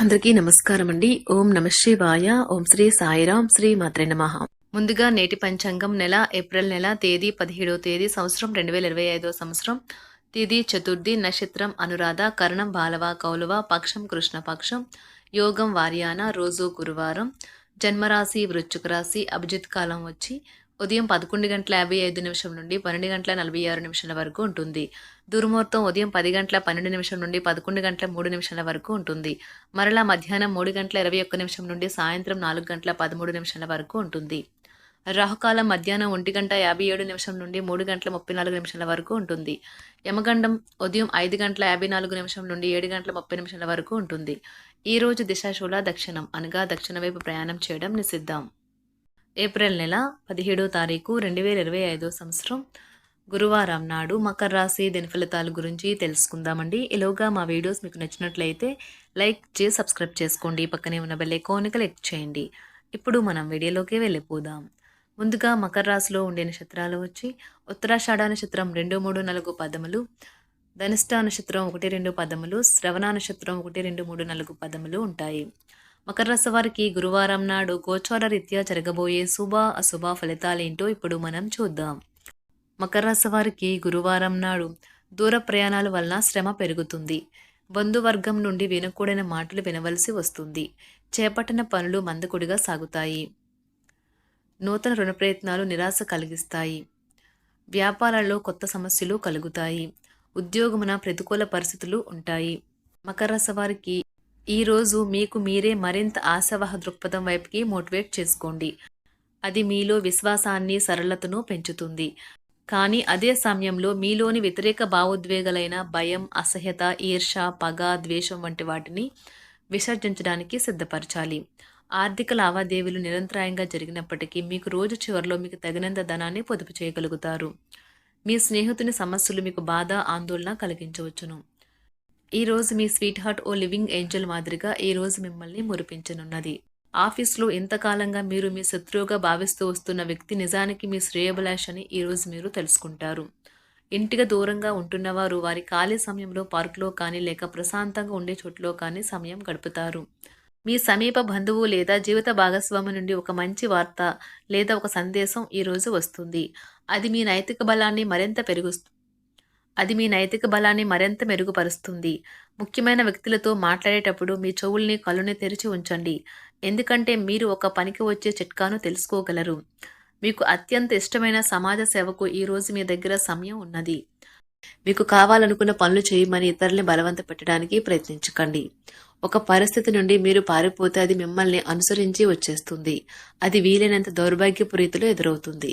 అందరికీ నమస్కారం అండి ఓం నమ శివాయ. ఓం శ్రీ సాయిరాం శ్రీ మాత్రే నమః. ముందుగా నేటి పంచాంగం నెల ఏప్రిల్ నెల తేదీ పదిహేడో తేదీ సంవత్సరం రెండు వేల ఇరవై ఐదో సంవత్సరం. తిథి చతుర్థి నక్షత్రం అనురాధ కరణం బాలవ కౌలవ పక్షం కృష్ణపక్షం యోగం వార్యాన రోజు గురువారం. జన్మరాశి వృశ్చిక రాశి అభిజిత్ కాలం వచ్చి ఉదయం పదకొండు గంటల యాభై ఐదు నిమిషం నుండి పన్నెండు గంటల నలభై ఆరు నిమిషాల వరకు ఉంటుంది. దుర్ముహూర్తం ఉదయం పది గంటల పన్నెండు నిమిషం నుండి పదకొండు గంటల మూడు నిమిషాల వరకు ఉంటుంది. మరలా మధ్యాహ్నం మూడు గంటల ఇరవై ఒక్క నిమిషం నుండి సాయంత్రం నాలుగు గంటల పదమూడు నిమిషాల వరకు ఉంటుంది. రాహుకాలం మధ్యాహ్నం ఒంటి గంట యాభై ఏడు నిమిషం నుండి మూడు గంటల ముప్పై నాలుగు నిమిషాల వరకు ఉంటుంది. యమగండం ఉదయం ఐదు గంటల యాభై నాలుగు నిమిషం నుండి ఏడు గంటల ముప్పై నిమిషాల వరకు ఉంటుంది. ఈరోజు దిశాశూల దక్షిణం అనగా దక్షిణ వైపు ప్రయాణం చేయడం నిషిద్దాం ఏప్రిల్ నెల పదిహేడో తారీఖు రెండు వేల ఇరవై ఐదో సంవత్సరం గురువారం నాడు మకర రాశి దీని ఫలితాల గురించి తెలుసుకుందామండి. ఈలోగా మా వీడియోస్ మీకు నచ్చినట్లయితే లైక్ చేసి సబ్స్క్రైబ్ చేసుకోండి. పక్కనే ఉన్న బెల్ ఐకాన్ క్లిక్ చేయండి. ఇప్పుడు మనం వీడియోలోకి వెళ్ళిపోదాం. ముందుగా మకర రాశిలో ఉండే నక్షత్రాలు వచ్చి ఉత్తరాషాఢ నక్షత్రం రెండు మూడు నాలుగు పదములు ధనిష్ట నక్షత్రం ఒకటి రెండు పదములు శ్రవణ నక్షత్రం ఒకటి రెండు మూడు నాలుగు పదములు ఉంటాయి. మకర రాశి వారికి గురువారం నాడు గోచార రీత్యా జరగబోయే శుభ అశుభ ఫలితాలేంటో ఇప్పుడు మనం చూద్దాం. మకర రాశి వారికి గురువారం నాడు దూర ప్రయాణాల వలన శ్రమ పెరుగుతుంది. బంధువర్గం నుండి వినకూడని మాటలు వినవలసి వస్తుంది. చేపట్టిన పనులు మందకుడిగా సాగుతాయి. నూతన రుణ ప్రయత్నాలు నిరాశ కలిగిస్తాయి. వ్యాపారాల్లో కొత్త సమస్యలు కలుగుతాయి. ఉద్యోగమున ప్రతికూల పరిస్థితులు ఉంటాయి. మకర రాశి వారికి ఈరోజు మీకు మీరే మరింత ఆశావహ దృక్పథం వైపుకి మోటివేట్ చేసుకోండి. అది మీలో విశ్వాసాన్ని సరళతను పెంచుతుంది. కానీ అదే సమయంలో మీలోని వ్యతిరేక భావోద్వేగాలైన భయం అసహ్యత ఈర్ష పగ ద్వేషం వంటి వాటిని విసర్జించడానికి సిద్ధపరచాలి. ఆర్థిక లావాదేవీలు నిరంతరాయంగా జరిగినప్పటికీ మీకు రోజు చివరిలో మీకు తగినంత ధనాన్ని పొదుపు చేయగలుగుతారు. మీ స్నేహితుని సమస్యలు మీకు బాధ ఆందోళన కలిగించవచ్చును. ఈరోజు మీ స్వీట్ హార్ట్ ఓ లివింగ్ ఏంజల్ మాదిరిగా ఈ రోజు మిమ్మల్ని మురిపించనున్నది. ఆఫీస్లో ఇంతకాలంగా మీరు మీ శత్రువుగా భావిస్తూ వస్తున్న వ్యక్తి నిజానికి మీ శ్రేయభిలాష్ అని ఈ రోజు మీరు తెలుసుకుంటారు. ఇంటికి దూరంగా ఉంటున్నవారు వారి ఖాళీ సమయంలో పార్కులో కానీ లేక ప్రశాంతంగా ఉండే చోట్లో కానీ సమయం గడుపుతారు. మీ సమీప బంధువు లేదా జీవిత భాగస్వామి నుండి ఒక మంచి వార్త లేదా ఒక సందేశం ఈ రోజు వస్తుంది. అది మీ నైతిక బలాన్ని మరింత పెరుగుస్తుంది అది మీ నైతిక బలాన్ని మరింత మెరుగుపరుస్తుంది. ముఖ్యమైన వ్యక్తులతో మాట్లాడేటప్పుడు మీ చెవుల్ని కళ్ళుని తెరిచి ఉంచండి. ఎందుకంటే మీరు ఒక పనికి వచ్చే చిట్కాను తెలుసుకోగలరు. మీకు అత్యంత ఇష్టమైన సమాజ సేవకు ఈ రోజు మీ దగ్గర సమయం ఉన్నది. మీకు కావాలనుకున్న పనులు చేయమని ఇతరుల్ని బలవంత పెట్టడానికి ప్రయత్నించకండి. ఒక పరిస్థితి నుండి మీరు పారిపోతే అది మిమ్మల్ని అనుసరించి వచ్చేస్తుంది. అది వీలైనంత దౌర్భాగ్యపు రీతిలో ఎదురవుతుంది.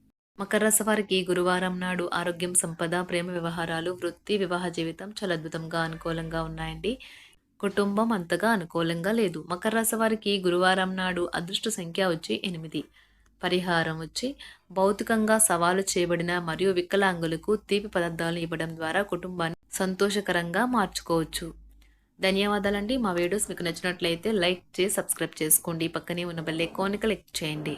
మకర రాశి వారికి గురువారం నాడు ఆరోగ్యం సంపద ప్రేమ వ్యవహారాలు వృత్తి వివాహ జీవితం చాలా అద్భుతంగా అనుకూలంగా ఉన్నాయండి. కుటుంబం అంతగా అనుకూలంగా లేదు. మకర రాశి వారికి గురువారం నాడు అదృష్ట సంఖ్య వచ్చి ఎనిమిది. పరిహారం వచ్చి భౌతికంగా సవాలు చేయబడిన మరియు వికలాంగులకు తీపి పదార్థాలు ఇవ్వడం ద్వారా కుటుంబాన్ని సంతోషకరంగా మార్చుకోవచ్చు. ధన్యవాదాలండి. మా వీడియోస్ మీకు నచ్చినట్లయితే లైక్ చేసి సబ్స్క్రైబ్ చేసుకోండి. పక్కనే ఉన్న బెల్ ఐకాన్ని క్లిక్ చేయండి.